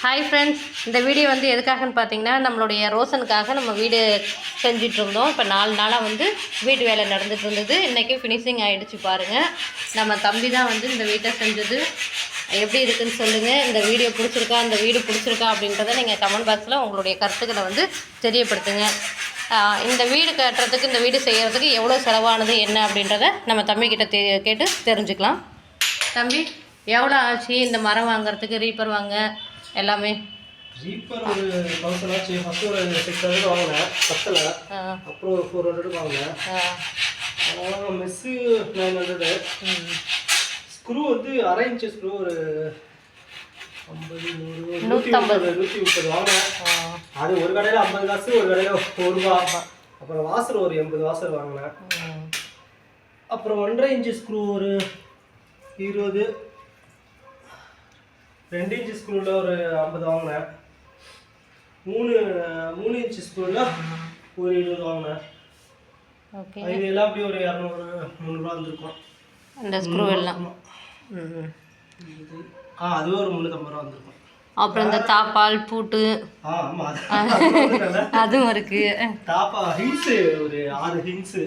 Hi friends இந்த video வந்து எதுக்காகன்னு பார்த்தீங்கன்னா நம்மளுடைய ரோசனுக்காக நம்ம வீடு செஞ்சிட்ருந்தோம் இப்போ நாலு நாளாக வந்து வீட்டு வேலை நடந்துட்டு இருந்தது இன்றைக்கி ஃபினிஷிங் ஆகிடுச்சு பாருங்கள் நம்ம தம்பி தான் வந்து இந்த வீட்டை செஞ்சது. எப்படி இருக்குதுன்னு சொல்லுங்கள் இந்த வீடியோ பிடிச்சிருக்கா இந்த வீடு பிடிச்சிருக்கா அப்படின்றத நீங்கள் கமெண்ட் பாக்ஸில் உங்களுடைய கருத்துக்களை வந்து தெரியப்படுத்துங்க. இந்த வீடு கட்டுறதுக்கு இந்த வீடு செய்கிறதுக்கு எவ்வளோ செலவானது என்ன அப்படின்றத நம்ம தம்பிக்கிட்ட தெ கேட்டு தெரிஞ்சுக்கலாம். தம்பி எவ்வளோ ஆச்சு? இந்த மரம் வாங்குறதுக்கு ரீப்பர் வாங்க. எல்லாமே. ரீப்பர் ஒரு தௌசண்ட் ஆச்சு ஃபஸ்ட்டு ஒரு சிக்ஸ் ஹண்ட்ரட் வாங்கினேன் பத்தில். அப்புறம் ஒரு ஃபோர் ஹண்ட்ரட் வாங்கினேன். அப்புறம் மெஸ்ஸு நைன் ஹண்ட்ரடு. ஸ்க்ரூ வந்து அரை இன்ச்சு ஸ்க்ரூ ஒரு ஐம்பது நூறு நூற்றம்பது. முப்பது நூற்றி முப்பது வாங்கினேன். அது ஒரு கடையில் ஐம்பது காசு ஒரு கடையில் ஒரு ரூபா. அப்புறம் வாசர் ஒரு எண்பது வாசர் வாங்கினேன். அப்புறம் ஒன்றரை இன்ச்சு ஸ்க்ரூ ஒரு இருபது ரெண்டு இன்ச்சு ஸ்க்ரூவில் ஒரு ஐம்பது வாங்கினேன். மூணு மூணு இன்ச்சு ஸ்க்ரூவில் ஒரு இருபது வாங்கினேன். ஓகே. இது எல்லாம் அப்படியே ஒரு இரநூறு முந்நூறுரூவா வந்திருக்கும் அந்த ஸ்க்ரூ எல்லாம். ஆ அதுவே ஒரு முந்நூற்றம்பது ரூபா வந்திருக்கும் அப்புறம் இந்த தாப்பால் பூட்டு. அதுவும் இருக்குது டாப்பா ஹிங்ஸு ஒரு ஆறு ஹிங்ஸு.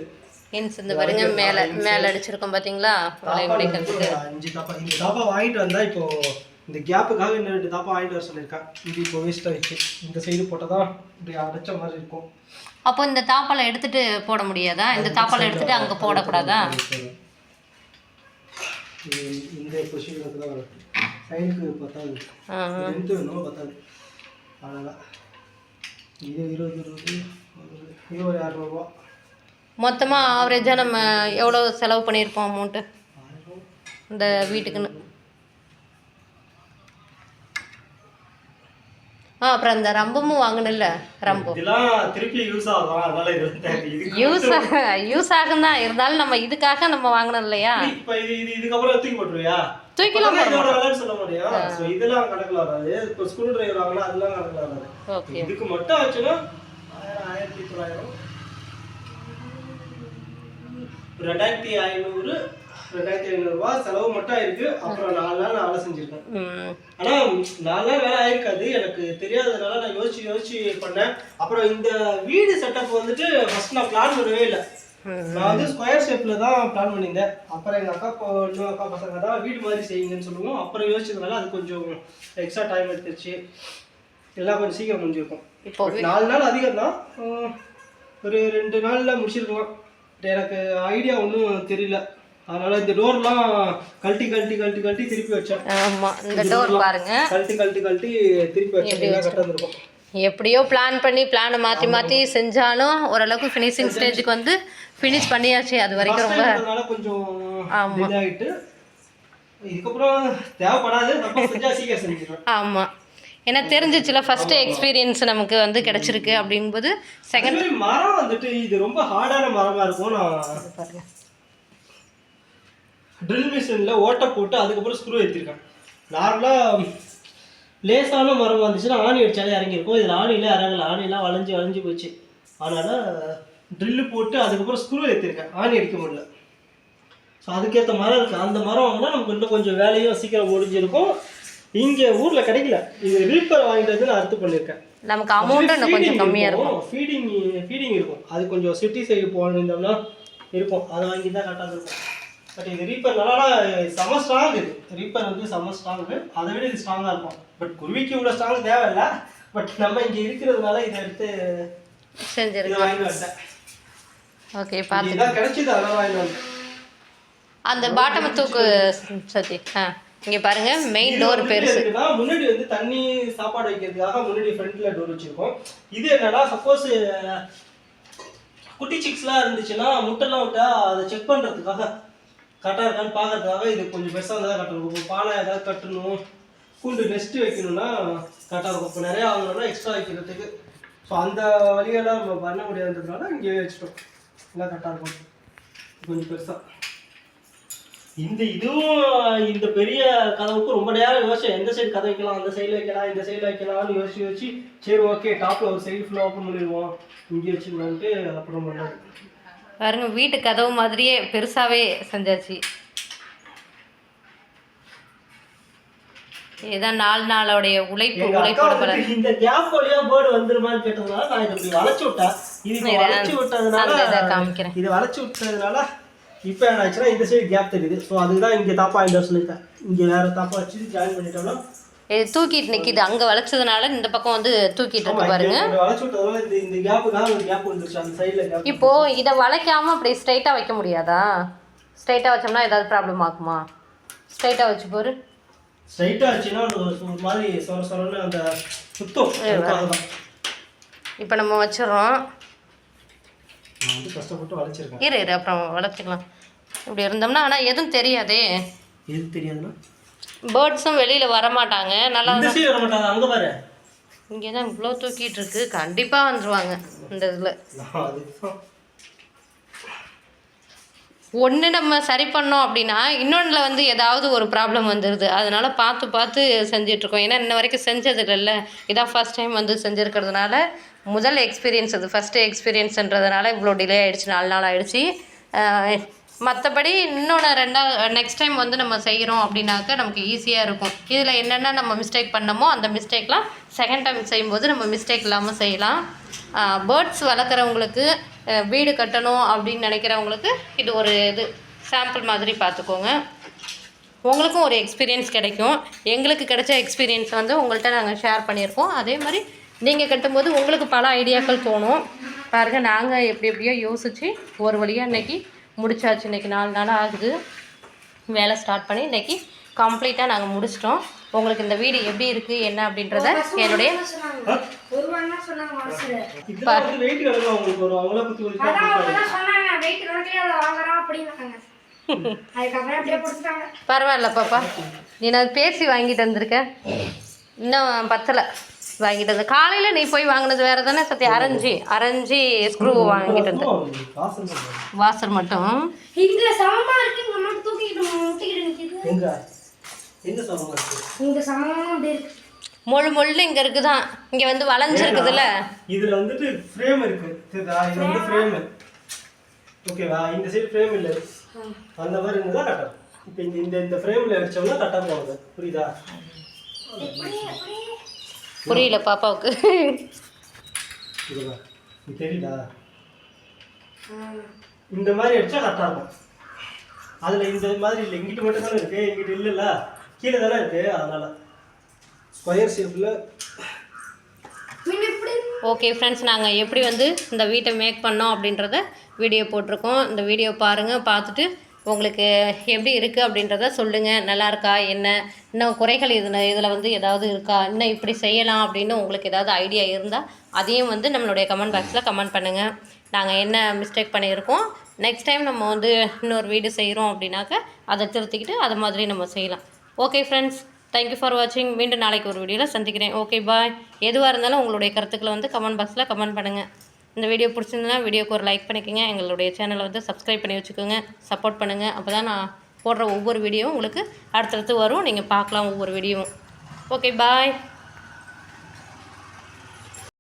ஹின்ஸ் இந்த பாருங்க மேலே மேலே அடிச்சிருக்கோம் பார்த்தீங்களா வளைய முடிக்கிறதுக்கு அஞ்சு தாப்பா இந்த தாப்பா வாங்கிட்டு வந்தா இப்போ இந்த கேப்புக்காக இன்னும் ரெண்டு தாப்பா வாங்கிட்டு வர சொல்லியிருக்கேன் இது இப்போ வேஸ்ட் ஆயிடுச்சு. இந்த சைடு போட்டால் தான் இப்படி அடைச்ச மாதிரி இருக்கும். அப்போ இந்த தாப்பாலை எடுத்துட்டு போட முடியாதா? இந்த தாப்பாலை எடுத்துட்டு அங்கே போடக்கூடாதா? இந்த பொசிஷனுக்கு தான் வரும் சைடுக்கு பத்தாது. லென்த்து வேணும் பத்தாது. அவ்வளோதான் இது இருபது இருபது ஒரு இரநூறுவா மொத்தமாக ஆவரேஜாக நம்ம எவ்வளோ செலவு பண்ணியிருப்போம் அமௌண்ட்டு இந்த வீட்டுக்குன்னு. ஆ அப்புறம் இந்த ரம்பமும் வாங்கணும்ல ரம்பம் திருப்பி யூஸ் ஆகும் யூஸ் யூஸ் ஆகும் தான் இருந்தாலும் நம்ம இதுக்காக நம்ம வாங்கணும் இல்லையா? இப்போ இது இது இதுக்கப்புறம் தூக்கி போட்டுருவியா? தூக்கிலாம் சொல்ல முடியும். ஸோ இதெல்லாம் கணக்குல வராது. இப்போ ஸ்க்ரூ டிரைவர் வாங்கினா அதெல்லாம் கணக்குல வராது. ஓகே இதுக்கு மட்டும் ஆச்சுன்னா ஆயிரத்தி தொள்ளாயிரம். ரெண்டாயிரத்தி ஐநூறு ரெண்டாயிரத்தி ஐநூறுரூவா செலவு மட்டும் ஆயிருக்கு அப்புறம் நாலு நாள் நான் வேலை செஞ்சிருக்கேன். ஆனா நாலு நாள் வேலை ஆயிருக்காது. எனக்கு தெரியாததுனால நான் யோசிச்சு யோசிச்சு பண்ணேன். அப்புறம் இந்த வீடு செட்டப் வந்துட்டு ஃபர்ஸ்ட் நான் பிளான் பண்ணவே இல்லை. நான் வந்து ஸ்கொயர் ஷேப்ல தான் பிளான் பண்ணியிருந்தேன். அப்புறம் எங்க அக்கா இன்னும் அக்கா பசங்க தான் வீடு மாதிரி செய்யுங்கன்னு சொல்லுவோம். அப்புறம் யோசிச்சதுனால அது கொஞ்சம் எக்ஸ்ட்ரா டைம் எடுத்துருச்சு. எல்லாம் கொஞ்சம் சீக்கிரம் முடிஞ்சிருக்கும். இப்போ நாலு நாள் அதிகம் தான். ஒரு ரெண்டு நாள்ல முடிச்சிருக்கலாம். எனக்கு ஐடியா ஒன்றும் தெரியல. அதனால இந்த டோர்லாம் கழட்டி கழட்டி கழட்டி கழட்டி திருப்பி வச்சேன். ஆமாம் இந்த டோர் பாருங்க. கழட்டி கழட்டி கழட்டி திருப்பி வச்சேன். கரெக்டாக இருந்திருக்கும் எப்படியோ பிளான் பண்ணி பிளானை மாற்றி மாற்றி செஞ்சாலும் ஓரளவுக்கு ஃபினிஷிங் ஸ்டேஜுக்கு வந்து ஃபினிஷ் பண்ணியாச்சு. அது வரைக்கும் ரொம்ப கொஞ்சம் ஆமா. டிலே ஆகிட்டு இதுக்கப்புறம் தேவைப்படாது. நம்ம செஞ்சா சீக்கிரம் செஞ்சிடுவேன் ஆமாம் ஏன்னா தெரிஞ்சிச்சுல ஃபஸ்ட்டு எக்ஸ்பீரியன்ஸ் நமக்கு வந்து கிடச்சிருக்கு அப்படிங்கும்போது செகண்ட் மரம் வந்துட்டு இது ரொம்ப ஹார்டான மரமா இருக்கும் நான் பாருங்க. ட்ரில் மிஷின்ல ஓட்டை போட்டு அதுக்கப்புறம் ஸ்க்ரூ ஏற்றிருக்கேன் நார்மலாக லேசான மரம் வந்துச்சுன்னா ஆணி அடிச்சாலே இறங்கியிருக்கும். இதில் ஆணியில் இறங்கல. ஆணிலாம் வளைஞ்சு வளைஞ்சு போச்சு. அதனால ட்ரில்லு போட்டு அதுக்கப்புறம் ஸ்க்ரூ ஏற்றிருக்கேன் ஆணி அடிக்க முடியல. ஸோ அதுக்கேற்ற மரம் இருக்குது அந்த மரம் வாங்கினா நமக்கு இன்னும் கொஞ்சம் வேலையும் சீக்கிரம் முடிஞ்சிருக்கும். இங்கே ஊரில் கிடைக்கல. இது ரீப்பர் வாங்கிட்டு வந்து நான் அறுத்து பண்ணியிருக்கேன் நமக்கு இன்னும் கொஞ்சம் கம்மியாக இருக்கும். ஃபீடிங் ஃபீடிங் இருக்கும். அது கொஞ்சம் சிட்டி சைடு போனிருந்தோம்னா இருக்கும். அதை வாங்கி தான் கரெக்டாக இருக்கும். பட் இது ரீப்பர் நல்லா செம ஸ்ட்ராங் இது. ரீப்பர் வந்து செம ஸ்ட்ராங் அதை விட இது ஸ்ட்ராங்காக இருக்கும். பட் குருவிக்கு இவ்வளோ ஸ்ட்ராங் தேவையில்ல. பட் நம்ம இங்கே இருக்கிறதுனால இதை எடுத்து இதை செஞ்சிருக்கு வாங்கி வந்தேன் ஓகே பார்த்து இதுதான் கிடைச்சிது அதெல்லாம் வாங்கி வந்தேன் அந்த பாட்டம் தூக்கு சத்தி ஆ இங்கே பாருங்க மெயின் டோர் பெருசு. முன்னாடி வந்து தண்ணி சாப்பாடு வைக்கிறதுக்காக முன்னாடி ஃப்ரண்ட்ல டோர் வச்சிருக்கோம். இது என்னன்னா சப்போஸ் குட்டி சிக்ஸ்லாம் இருந்துச்சுன்னா முட்டைலாம் விட்டா அதை செக் பண்றதுக்காக கரெக்டாக இருக்கான்னு பார்க்கறதுக்காக இது கொஞ்சம் பெருசாக இருந்தால் கட்டணும். இப்போ பானை ஏதாவது கட்டணும் கூண்டு நெஸ்ட் வைக்கணும்னா கரெக்டாக இருக்கும். இப்போ நிறையா வாங்கணும்னா எக்ஸ்ட்ரா வைக்கிறதுக்கு. ஸோ அந்த வழியெல்லாம் நம்ம பண்ண முடியாதுன்றதுனால இங்கே வச்சுட்டோம். எல்லாம் கரெக்டாக இருக்கும். கொஞ்சம் பெருசாக இந்த இதுவும் இந்த பெரிய கதவுக்கு ரொம்ப நேரம் யோசிச்சேன். எந்த சைடு கதை வைக்கலாம் அந்த சைடில் வைக்கலாம் இந்த சைடில் வைக்கலாம்னு யோசிச்சு யோசிச்சு சரி ஓகே டாப்பில் ஒரு சைடு ஃபுல்லாக ஓப்பன் பண்ணிடுவோம். இங்கே வச்சுக்கலான்ட்டு அப்புறம் பண்ணாரு பாருங்க வீட்டு கதவு மாதிரியே பெருசாவே செஞ்சாச்சு. இதுதான் நாலு நாளோடைய உழைப்பு உழைப்போட பலன். இந்த கேப் வழியா பேர்டு வந்துருமான்னு கேட்டதுனால நான் இதை இப்படி வளைச்சு விட்டேன். இது வளைச்சு விட்டதுனால காமிக்கிறேன். இது வளைச்சு விட்டதுனால இப்போ என்ன ஆச்சுன்னா இந்த சைடு கேப் தெரியுது. ஸோ அதுக்கு தான் இங்கே தாப்பா இந்த சொல்லிட்டேன். இங்கே வேற தாப்பா வச்சு ஜாயின் பண்ணிட்டோம்னா இது தூக்கிட்டு நிக்குது. அங்க வளைச்சதுனால இந்த பக்கம் வந்து தூக்கிட்டு இருக்கு பாருங்க. இப்போ இதை வளைக்காம அப்படி ஸ்ட்ரைட்டா வைக்க முடியாதா? ஸ்ட்ரைட்டா வச்சோம்னா ஏதாவது ப்ராப்ளம் ஆகுமா? ஸ்ட்ரைட்டா வச்சு போரு. ஸ்ட்ரைட்டாக ஆச்சுன்னா ஒரு மாதிரி சொர சொரன்னு அந்த சுத்தம். இப்போ நம்ம வச்சிடறோம். கஷ்டப்பட்டு வளைச்சிருக்கேன். இரு இரு அப்புறம் வளைச்சிக்கலாம். இப்படி இருந்தோம்னா ஆனால் எதுவும் தெரியாதே. எது தெரியாதுன்னா? பேர்ட்ஸும் வெளியில் வரமாட்டாங்க. நல்லா இங்கே தான் இவ்வளோ தூக்கிட்டு இருக்கு. கண்டிப்பாக வந்துருவாங்க இந்த இதில். ஒன்று நம்ம சரி பண்ணோம் அப்படின்னா இன்னொன்றில் வந்து ஏதாவது ஒரு ப்ராப்ளம் வந்துடுது அதனால பார்த்து பார்த்து செஞ்சிட்ருக்கோம் ஏன்னா இன்ன வரைக்கும் செஞ்சது இல்லைல்ல இதான் ஃபர்ஸ்ட் டைம் வந்து செஞ்சுருக்கிறதுனால முதல் எக்ஸ்பீரியன்ஸ் அது. ஃபஸ்ட்டு எக்ஸ்பீரியன்ஸ்ன்றதுனால இவ்வளோ டிலே ஆயிடுச்சு. நாலு நாள் ஆயிடுச்சு. மற்றபடி இன்னொன்று ரெண்டாவது நெக்ஸ்ட் டைம் வந்து நம்ம செய்கிறோம் அப்படின்னாக்க நமக்கு ஈஸியாக இருக்கும். இதில் என்னென்ன நம்ம மிஸ்டேக் பண்ணமோ அந்த மிஸ்டேக்லாம் செகண்ட் டைம் செய்யும்போது நம்ம மிஸ்டேக் இல்லாமல் செய்யலாம். பேர்ட்ஸ் வளர்க்குறவங்களுக்கு வீடு கட்டணும் அப்படின்னு நினைக்கிறவங்களுக்கு இது ஒரு இது. சாம்பிள் மாதிரி பார்த்துக்கோங்க உங்களுக்கும் ஒரு எக்ஸ்பீரியன்ஸ் கிடைக்கும். எங்களுக்கு கிடைச்ச எக்ஸ்பீரியன்ஸ் வந்து உங்கள்கிட்ட நாங்கள் ஷேர் பண்ணியிருக்கோம். அதே மாதிரி நீங்கள் கட்டும்போது உங்களுக்கு பல ஐடியாக்கள் தோணும். பாருங்கள் நாங்கள் எப்படி எப்படியோ யோசித்து ஒரு வழியாக இன்றைக்கி முடிச்சாச்சு இன்னைக்கு நாலு நாள் ஆகுது. வேலை ஸ்டார்ட் பண்ணி இன்னைக்கு கம்ப்ளீட்டாக நாங்கள் முடிச்சிட்டோம். உங்களுக்கு இந்த வீடு எப்படி இருக்குது என்ன அப்படின்றத என்னுடைய பரவாயில்ல பாப்பா. நீ நான் பேசி வாங்கிட்டு வந்திருக்க இன்னும் பத்தலை. வாங்கிட்டு வந்து காலையில் நீ போய் வாங்கினது வேறு தானே சத்தி அரைஞ்சி அரைஞ்சி ஸ்க்ரூ வாங்கிட்டு வந்து. வாசர் மட்டும். இங்க சமமா இருக்கு இங்க மட்டும் தூக்கிட்டு முட்டிக்கிட்டு நிக்குது. எங்க? எங்க சமமா இருக்கு? இங்க சமமா அப்படி இருக்கு. மொழு மொழு இங்கே இருக்குதான் இங்கே வந்து வளைஞ்சிருக்குதுல்ல. இதுல வந்துட்டு ஃப்ரேம் இருக்கு. தெரியுதா? இது வந்து ஃப்ரேம் ஓகேவா இந்த சைடு ஃப்ரேம் இல்ல. அந்த மாதிரி இருந்தா கரெக்டா? இப்போ இந்த இந்த இந்த ஃப்ரேம்ல அடிச்சோம்னா கரெக்டா போகுது. புரியுதா? புரியல பாப்பாவுக்கு. தெரியுதா? இந்த மாதிரி அடிச்சா கரெக்டா இருக்கும். அதுல இந்த மாதிரி இல்லை. இங்கிட்டு மட்டும் தானே இருக்கு. இங்கிட்டு இல்லைல்ல கீழே தானே இருக்கு. அதனால. ஸ்கொயர் இப்படி ஓகே ஃப்ரெண்ட்ஸ் நாங்கள் எப்படி வந்து இந்த வீட்டை மேக் பண்ணோம் அப்படின்றத வீடியோ போட்டிருக்கோம். இந்த வீடியோ பாருங்கள் பார்த்துட்டு உங்களுக்கு எப்படி இருக்குது அப்படின்றத சொல்லுங்கள் நல்லா இருக்கா? என்ன? இன்னும் குறைகள் இதில் இதில் வந்து ஏதாவது இருக்கா? இன்னும் இப்படி செய்யலாம் அப்படின்னு உங்களுக்கு ஏதாவது ஐடியா இருந்தால் அதையும் வந்து நம்மளுடைய கமெண்ட் பாக்ஸில் கமெண்ட் பண்ணுங்கள் நாங்கள் என்ன மிஸ்டேக் பண்ணியிருக்கோம்? நெக்ஸ்ட் டைம் நம்ம வந்து இன்னொரு வீடு செய்கிறோம் அப்படின்னாக்க அதை திருத்திக்கிட்டு அது மாதிரி நம்ம செய்யலாம். ஓகே ஃப்ரெண்ட்ஸ் தேங்க்யூ ஃபார் வாட்சிங் மீண்டும் நாளைக்கு ஒரு வீடியோவில் சந்திக்கிறேன். ஓகே பாய் எதுவாக இருந்தாலும் உங்களுடைய கருத்துக்களை வந்து கமெண்ட் பாக்ஸில் கமெண்ட் பண்ணுங்கள் இந்த வீடியோ பிடிச்சிருந்ததுன்னா வீடியோக்கு ஒரு லைக் பண்ணிக்கோங்க. எங்களுடைய சேனலை வந்து சப்ஸ்கிரைப் பண்ணி வச்சுக்கோங்க. சப்போர்ட் பண்ணுங்கள் அப்போ தான் நான் போடுற ஒவ்வொரு வீடியோவும் உங்களுக்கு அடுத்தடுத்து வரும். நீங்கள் பார்க்கலாம் ஒவ்வொரு வீடியோவும் ஓகே பாய்